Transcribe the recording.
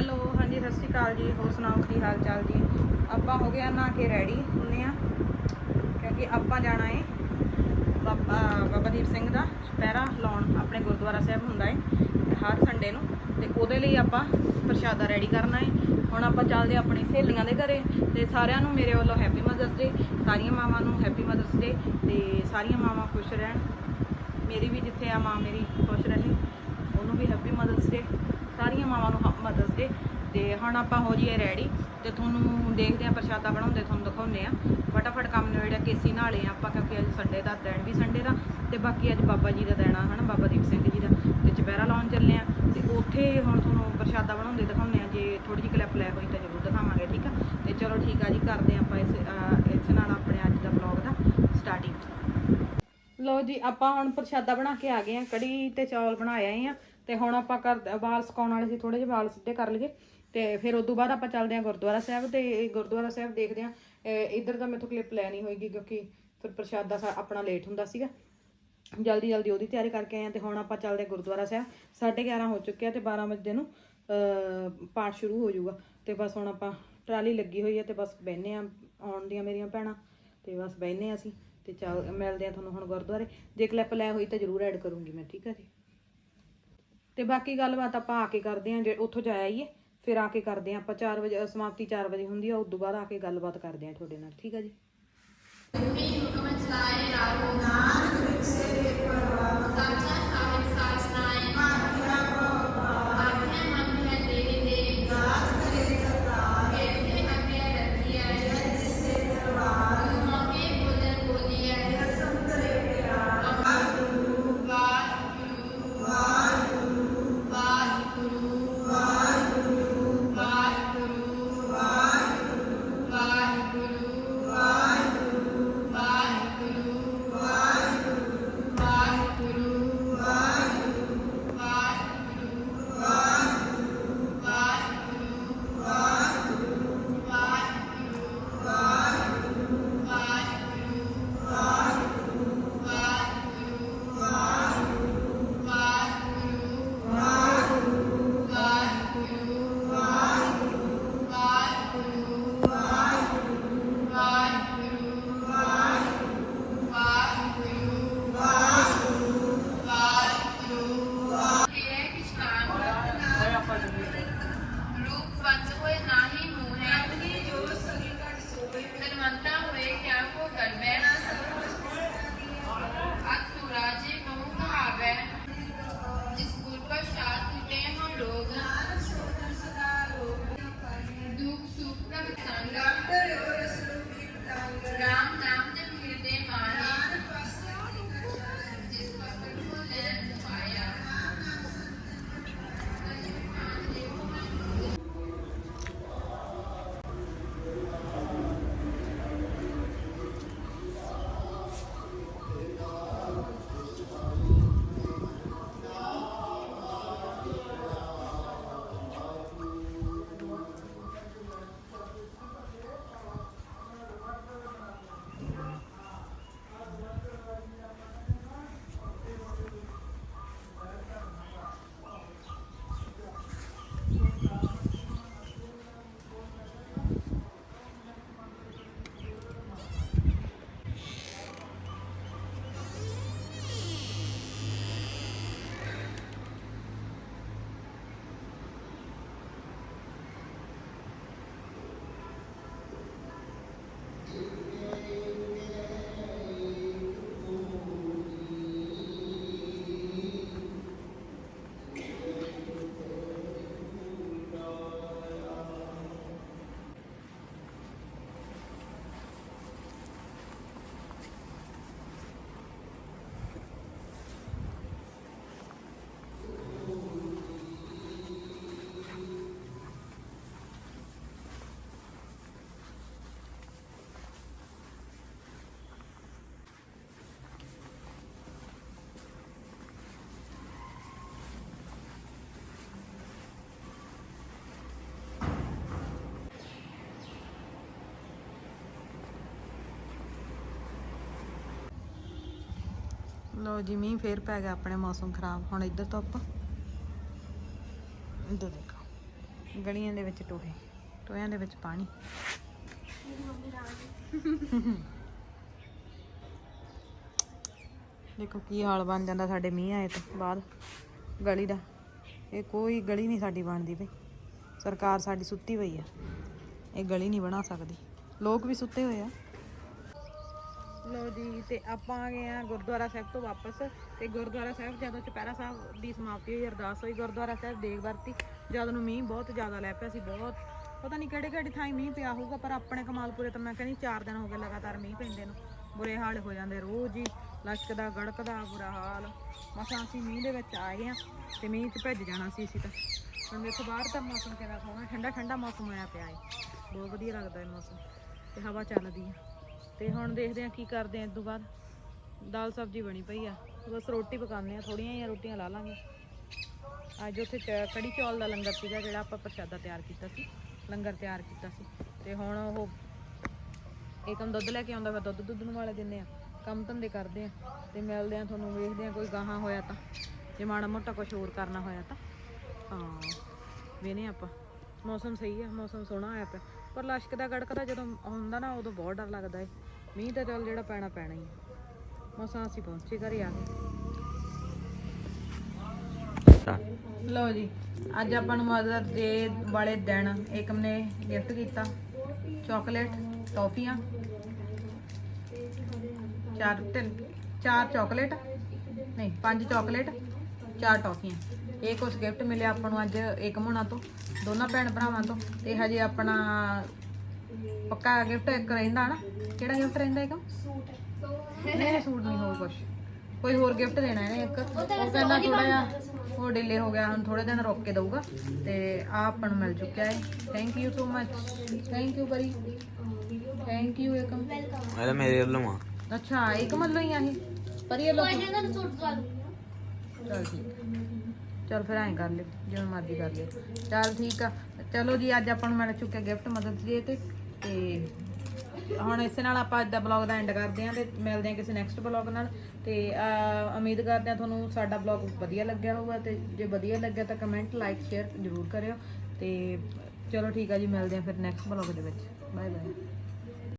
Hello ਹਾਂਜੀ, ਸਤਿ ਸ਼੍ਰੀ ਅਕਾਲ ਜੀ, ਹੋਰ ਸੁਣਾਓ, ਕੀ ਹਾਲ ਚਾਲ ਜੀ? ਆਪਾਂ ਹੋ ਗਿਆ ਨਾ ਕੇ ਰੈਡੀ ਹੁੰਨੇ ਆ, ਕਿਉਂਕਿ ਆਪਾਂ ਜਾਣਾ ਏ ਬਾਬਾ ਬਾਬਾ ਦੀਪ ਸਿੰਘ ਦਾ ਚੁਪਹਿਰਾ ਲਾਉਣ, ਆਪਣੇ ਗੁਰਦੁਆਰਾ ਸਾਹਿਬ ਹੁੰਦਾ ਏ, ਹਰ ਸੰਡੇ ਨੂੰ, ਤੇ ਉਹਦੇ ਲਈ ਆਪਾਂ ਪ੍ਰਸ਼ਾਦਾ ਰੈਡੀ ਕਰਨਾ ਏ। ਹੁਣ ਆਪਾਂ ਚੱਲਦੇ ਹਾਂ ਆਪਣੀ ਸਹੇਲੀਆਂ ਦੇ ਘਰੇ, ਤੇ ਸਾਰਿਆਂ ਨੂੰ ਮੇਰੇ ਵੱਲੋਂ ਹੈਪੀ ਮਦਰਸ ਡੇ ਸਾਰੀਆਂ ਮਾਵਾਂ ਨੂੰ ਹੈਪੀ ਮਦਰਸ ਡੇ ਤੇ ਸਾਰੀਆਂ ਮਾਵਾਂ ਖੁਸ਼ ਰਹਿਣ। ਮੇਰੀ ਵੀ ਜਿੱਥੇ ਆ ਮਾਂ ਮੇਰੀ ਖੁਸ਼ ਰਹੇ, ਉਹਨੂੰ ਵੀ ਹੈਪੀ ਮਦਰਸ ਡੇ ਨੂੰ ਤੇ ਹੁਣ ਆਪਾਂ ਹੋ ਜਾਈਏ ਰੈਡੀ ਤੇ ਤੁਹਾਨੂੰ ਦੇਖਦੇ ਆ ਪ੍ਰਸ਼ਾਦਾ ਬਣਾਉਂਦੇ ਤੁਹਾਨੂੰ ਦਿਖਾਉਂਦੇ ਆ ਫਟਾਫਟ ਕੰਮ ਨਿਬੇੜਿਆ, ਕੇਸੀ ਨਾਲੇ ਆਪਾਂ, ਕਿਉਂਕਿ ਅੱਜ ਸੰਡੇ ਦਾ ਦਿਨ ਵੀ ਸੰਡੇ ਦਾ ਤੇ ਬਾਕੀ ਅੱਜ ਬਾਬਾ ਜੀ ਦਾ ਦਿਨ ਆ, ਹਨਾ, ਬਾਬਾ ਦੀਪ ਸਿੰਘ ਜੀ ਦਾ। ਤੇ ਚੁਪਹਿਰਾ ਲਾਉਣ ਚੱਲੇ ਆ ਤੇ ਉੱਥੇ ਹੁਣ ਤੁਹਾਨੂੰ ਪ੍ਰਸ਼ਾਦਾ ਬਣਾਉਂਦੇ ਦਿਖਾਉਂਦੇ ਆ ਜੇ ਥੋੜੀ ਜਿਹੀ ਕਲਿੱਪ ਲੈ ਹੋਈ ਤਾਂ ਜ਼ਰੂਰ ਦਿਖਾਵਾਂਗੇ, ਠੀਕ ਆ? ਤੇ ਚਲੋ ਠੀਕ ਆ ਜੀ, ਕਰਦੇ ਆਪਾਂ ਇਸ ਅਹ, ਇਸ ਨਾਲ ਆਪਣੇ ਅੱਜ ਦਾ ਵਲੌਗ ਦਾ ਸਟਾਰਟਿੰਗ ਲੋ ਜੀ, ਆਪਾਂ ਹੁਣ ਪ੍ਰਸ਼ਾਦਾ ਬਣਾ ਕੇ ਆ ਗਏ ਆ ਕੜੀ ਤੇ ਚੌਲ ਬਣਾਏ ਆਏ ਆ ਤੇ ਹੁਣ ਆਪਾਂ ਕਰ ਵਾਲ ਸੁਕਾਉਣ ਵਾਲੇ ਸੀ ਥੋੜੇ ਜਿਹੇ ਵਾਲ ਸਿੱਧੇ ਕਰ ਲਈਏ ਤੇ ਫਿਰ ਉਸ ਤੋਂ ਬਾਅਦ ਆਪਾਂ ਚੱਲਦੇ ਆ ਗੁਰਦੁਆਰਾ ਸਾਹਿਬ ਤੇ ਗੁਰਦੁਆਰਾ ਸਾਹਿਬ ਦੇਖਦੇ ਆ ਇੱਧਰ ਤਾਂ ਮੈਥੋਂ ਕਲਿੱਪ ਲੈਣੀ ਹੋਏਗੀ ਕਿਉਂਕਿ ਫਿਰ ਪ੍ਰਸ਼ਾਦਾ ਸਾ- ਆਪਣਾ ਲੇਟ ਹੁੰਦਾ ਸੀਗਾ। ਜਲਦੀ ਜਲਦੀ ਉਹਦੀ ਤਿਆਰੀ ਕਰਕੇ ਆਏ ਆ ਤੇ ਹੁਣ ਆਪਾਂ ਚੱਲਦੇ ਆ ਗੁਰਦੁਆਰਾ ਸਾਹਿਬ 11:30 ਹੋ ਚੁੱਕੇ ਆ ਤੇ 12 ਵਜੇ ਨੂੰ ਪਾਠ ਸ਼ੁਰੂ ਹੋ ਜਾਊਗਾ ਤੇ ਬਸ ਹੁਣ ਆਪਾਂ ਟਰਾਲੀ ਲੱਗੀ ਹੋਈ ਹੈ ਤੇ ਬਸ ਬਹਿਨੇ ਆ ਆਉਣ ਦੀਆਂ ਮੇਰੀਆਂ ਭੈਣਾਂ ਤੇ ਬਸ ਬਹਿਨੇ ਆ ਅਸੀਂ। ਤੇ ਚੱਲ ਮਿਲਦੇ ਆ ਤੁਹਾਨੂੰ ਹੁਣ ਗੁਰਦੁਆਰੇ। ਜੇ ਕਲਿੱਪ ਲੈ ਹੋਈ ਤਾਂ ਜ਼ਰੂਰ ਐਡ ਕਰੂੰਗੀ ਮੈਂ, ਠੀਕ ਆ ਜੀ? ਤੇ ਬਾਕੀ ਗੱਲਬਾਤ ਆਪਾਂ ਆ ਕੇ ਕਰਦੇ ਆ ਜੇ ਉੱਥੋਂ ਜਾਇਆ ਹੀ ਹੈ ਫਿਰ ਆ ਕੇ ਕਰਦੇ ਆ ਆਪਾਂ। 4 ਵਜੇ ਸਮਾਪਤੀ 4 ਵਜੇ ਹੁੰਦੀ ਆ ਉਸ ਤੋਂ ਬਾਅਦ ਆ ਕੇ ਗੱਲਬਾਤ ਕਰਦੇ ਆ ਤੁਹਾਡੇ ਨਾਲ, ਠੀਕ ਆ ਜੀ? ਲੋ ਜੀ, ਮੀਂਹ ਫੇਰ ਪੈ ਗਿਆ, ਆਪਣੇ ਮੌਸਮ ਖਰਾਬ। ਹੁਣ ਇੱਧਰ ਧੁੱਪ ਇੱਧਰ ਦੇਖੋ, ਗਲੀਆਂ ਦੇ ਵਿੱਚ ਟੋਹੇ, ਟੋਹਿਆਂ ਦੇ ਵਿੱਚ ਪਾਣੀ। ਦੇਖੋ ਕੀ ਹਾਲ ਬਣ ਜਾਂਦਾ ਸਾਡੇ ਮੀਂਹ ਆਏ ਤੋਂ ਬਾਅਦ, ਗਲੀ ਦਾ। ਇਹ ਕੋਈ ਗਲੀ ਨਹੀਂ ਸਾਡੀ ਬਣਦੀ ਪਈ। ਸਰਕਾਰ ਸਾਡੀ ਸੁੱਤੀ ਪਈ ਆ। ਇਹ ਗਲੀ ਨਹੀਂ ਬਣਾ ਸਕਦੀ। ਲੋਕ ਵੀ ਸੁੱਤੇ ਹੋਏ ਆ। ਲੋ ਜੀ, ਤੇ ਆਪਾਂ ਆ ਗਏ ਆ ਗੁਰਦੁਆਰਾ ਸਾਹਿਬ ਤੋਂ ਵਾਪਸ, ਤੇ ਗੁਰਦੁਆਰਾ ਸਾਹਿਬ ਜਦੋਂ ਚੁਪਹਿਰਾ ਸਾਹਿਬ ਦੀ ਸਮਾਪਤੀ ਹੋਈ, ਅਰਦਾਸ ਹੋਈ, ਗੁਰਦੁਆਰਾ ਸਾਹਿਬ ਦੇਗ ਵਰਤੀ, ਜਦ ਨੂੰ ਮੀਂਹ ਬਹੁਤ ਜ਼ਿਆਦਾ ਲੈ ਪਿਆ ਸੀ, ਬਹੁਤ, ਪਤਾ ਨਹੀਂ ਕਿਹੜੇ ਕਿਹੜੇ ਥਾਂ ਮੀਂਹ ਪਿਆ ਹੋਊਗਾ, ਪਰ ਆਪਣੇ ਕਮਾਲਪੁਰੇ ਤਾਂ ਮੈਂ ਕਹਿੰਦੀ 4 ਦਿਨ ਹੋ ਗਏ ਲਗਾਤਾਰ ਮੀਂਹ ਪੈਂਦੇ ਨੂੰ, ਬੁਰੇ ਹਾਲ ਹੋ ਜਾਂਦੇ ਰੋਜ਼ ਹੀ ਲਸ਼ਕਦਾ ਗੜਕਦਾ ਬੁਰਾ ਹਾਲ, ਮਸਾਂ ਅਸੀਂ ਮੀਂਹ ਦੇ ਵਿੱਚ ਆ ਗਏ ਆ ਤੇ ਮੀਂਹ 'ਚ ਭਿੱਜ ਜਾਣਾ ਸੀ ਅਸੀਂ ਤਾਂ, ਹੁਣ ਦੇਖੋ ਬਾਹਰ ਦਾ ਮੌਸਮ ਕਿੰਨਾ ਸੋਹਣਾ ਠੰਡਾ ਠੰਡਾ ਮੌਸਮ ਹੋਇਆ ਪਿਆ ਹੈ, ਬਹੁਤ ਵਧੀਆ ਲੱਗਦਾ ਹੈ ਮੌਸਮ, ਤੇ ਹਵਾ ਚੱਲਦੀ ਹੈ। ਤੇ ਹੁਣ ਦੇਖਦੇ ਆ ਕੀ ਕਰਦੇ ਆ ਇਸ ਤੋਂ ਬਾਅਦ। ਦਾਲ ਸਬਜ਼ੀ ਬਣੀ ਪਈ ਆ। ਬਸ ਰੋਟੀ ਪਕਾਉਂਦੇ ਆ ਥੋੜੀਆਂ ਜਿਹੀਆਂ ਰੋਟੀਆਂ ਲਾ ਲਾਂਗੇ। ਅੱਜ ਉੱਥੇ ਚ- ਕੜੀ ਚੌਲ ਦਾ ਲੰਗਰ ਸੀਗਾ, ਜਿਹੜਾ ਆਪਾਂ ਪ੍ਰਸ਼ਾਦਾ ਤਿਆਰ ਕੀਤਾ ਸੀ। ਲੰਗਰ ਤਿਆਰ ਕੀਤਾ ਸੀ। ਤੇ ਹੁਣ ਉਹ ਏਕਮ ਦੁੱਧ ਲੈ ਕੇ ਆਉਂਦਾ ਵਾ ਦੁੱਧ ਦੁੱਧ ਨੂੰ ਵਾਲੇ ਦਿੰਦੇ ਆ ਕੰਮ ਧੰਦੇ ਕਰਦੇ ਆ ਤੇ ਮਿਲਦੇ ਆ ਤੁਹਾਨੂੰ, ਵੇਖਦੇ ਆ ਕੋਈ ਗਾਹਾਂ ਹੋਇਆ ਤਾਂ। ਜੇ ਮਾੜਾ ਮੋਟਾ ਕੁਝ ਹੋਰ ਕਰਨਾ ਹੋਇਆ ਤਾਂ। ਹਾਂ ਵੇਨੇ ਆਪਾਂ। ਮੌਸਮ ਸਹੀ ਆ, ਮੌਸਮ ਸੋਹਣਾ ਹੋਇਆ ਪਿਆ। ਪਰ ਲਸ਼ਕ ਦਾ ਗੜਕਦਾ ਜਦੋਂ ਹੁੰਦਾ ਨਾ ਉਦੋਂ ਬਹੁਤ ਡਰ ਲੱਗਦਾ ਏ। ਮੀਂਹ ਤਾਂ ਚੱਲ ਜਿਹੜਾ ਪੈਣਾ ਪੈਣਾ ਹੀ। ਮਸਾਂ ਅਸੀਂ ਪਹੁੰਚੇ ਘਰੇ ਆ ਕੇ। ਲਓ ਜੀ ਅੱਜ ਆਪਾਂ ਨੂੰ ਮਦਰ ਦੇ ਵਾਲੇ ਦਿਨ ਏਕਮ ਨੇ ਗਿਫਟ ਕੀਤਾ। ਚਾਕਲੇਟ ਟੌਫੀਆਂ। ਚਾਰ ਤਿੰਨ ਚਾਰ ਚਾਕਲੇਟ ਨਹੀਂ ਪੰਜ ਚਾਕਲੇਟ ਚਾਰ ਟੌਫੀਆਂ। ਇਹ ਕੁਝ ਗਿਫਟ ਮਿਲਿਆ ਆਪਾਂ ਨੂੰ ਅੱਜ ਏਕਮ ਹੋਣਾ ਤੋਂ ਦੋਨਾਂ ਭੈਣ ਭਰਾਵਾਂ ਤੋਂ ਤੇ ਹਜੇ ਆਪਣਾ ਪੱਕਾ ਗਿਫਟ ਇੱਕ ਰਹਿੰਦਾ ਨਾ ਕਿਹੜਾ ਗਿਫਟ ਰਹਿੰਦਾ ਏਕਮ ਸੂਟ ਨਹੀਂ ਸੂਟ ਨਹੀਂ ਹੋਰ ਕੁਝ ਕੋਈ ਹੋਰ ਗਿਫਟ ਦੇਣਾ ਇਹਨੇ ਇੱਕ। ਉਹ ਕਹਿੰਦਾ ਥੋੜਾ ਜਿਹਾ ਉਹ ਡਿਲੇ ਹੋ ਗਿਆ ਹੁਣ ਥੋੜੇ ਦਿਨ ਰੁਕ ਕੇ ਦਊਗਾ। ਤੇ ਆ ਆਪਾਂ ਨੂੰ ਮਿਲ ਚੁੱਕਿਆ ਹੈ thank you so much thank you very. Thank you Ekam ਇਹ ਮੇਰੇ ਵੱਲੋਂ ਆ। ਅੱਛਾ ਏਕਮ ਵੱਲੋਂ ਹੀ ਆ ਇਹ। ਪਰ ਇਹ ਲੋਕ ਚਲ ਠੀਕ। ਚਲ ਫਿਰ ਐਂ ਕਰ ਲਿਓ ਜਿਵੇਂ ਮਰਜ਼ੀ ਕਰ ਲਿਓ ਚਲ ਠੀਕ ਆ। ਚਲੋ ਜੀ, ਅੱਜ ਆਪਾਂ ਨੂੰ ਮਿਲ ਚੁੱਕਿਆ ਗਿਫਟ ਮਦਦ ਦੇ ਤੇ ਤੇ ਹੁਣ ਇਸੇ ਨਾਲ ਆਪਾਂ ਅੱਜ ਦਾ ਬਲੌਗ ਦਾ ਐਂਡ ਕਰਦੇ ਆਂ ਤੇ ਮਿਲਦੇ ਆਂ ਕਿਸੇ ਨੈਕਸਟ ਬਲੌਗ ਨਾਲ। ਤੇ ਉਮੀਦ ਕਰਦੇ ਆਂ ਤੁਹਾਨੂੰ ਸਾਡਾ ਬਲੌਗ ਵਧੀਆ ਲੱਗਿਆ ਹੋਊਗਾ ਤੇ ਜੇ ਵਧੀਆ ਲੱਗਿਆ ਤਾਂ ਕਮੈਂਟ ਲਾਈਕ ਸ਼ੇਅਰ ਜ਼ਰੂਰ ਕਰਿਓ। ਤੇ ਚਲੋ ਠੀਕ ਆ ਜੀ, ਮਿਲਦੇ ਆਂ ਫਿਰ ਨੈਕਸਟ ਬਲੌਗ ਦੇ ਵਿੱਚ। Bye bye